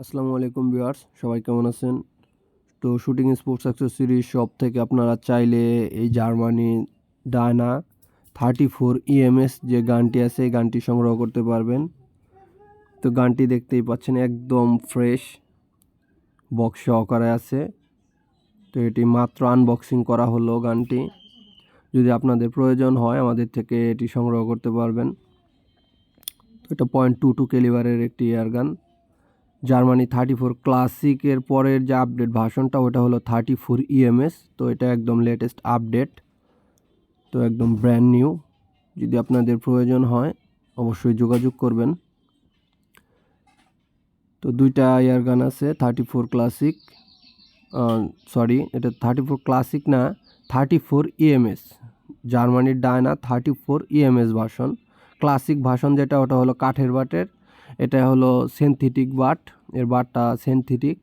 আসসালামু আলাইকুম ভিউয়ার্স, সবাই কেমন আছেন? তো শুটিং স্পোর্টস অ্যাক্সেসরিজ শপ থেকে আপনারা চাইলে এই Germany Diana thirty four EMS যে গানটি আছে, এই গানটি সংগ্রহ করতে পারবেন। তো গানটি দেখতেই পাচ্ছেন একদম ফ্রেশ, বক্স সহকারে আছে। তো এটি মাত্র আনবক্সিং করা হলো গানটি। যদি আপনাদের প্রয়োজন হয়, আমাদের থেকে এটি সংগ্রহ করতে পারবেন। তো এটা পয়েন্ট টু টু ক্যালিবারের একটি এয়ার গান জার্মানি থার্টি ফোর ক্লাসিকের পরের যে আপডেট ভাষণটা, ওটা হলো থার্টি ফোর ইএমএস তো এটা একদম লেটেস্ট আপডেট তো একদম ব্র্যান্ড নিউ যদি আপনাদের প্রয়োজন হয়, অবশ্যই যোগাযোগ করবেন। তো দুইটা এয়ার গান আছে, থার্টি ফোর ক্লাসিক সরি এটা থার্টি ফোর ক্লাসিক না, থার্টি ফোর ইএমএস জার্মানির Diana thirty four EMS version classic ভাষণ যেটা, ওটা হলো কাঠের বাটের এটা হলো সেন্থেটিক বাট এর বাটটা সিনথেটিক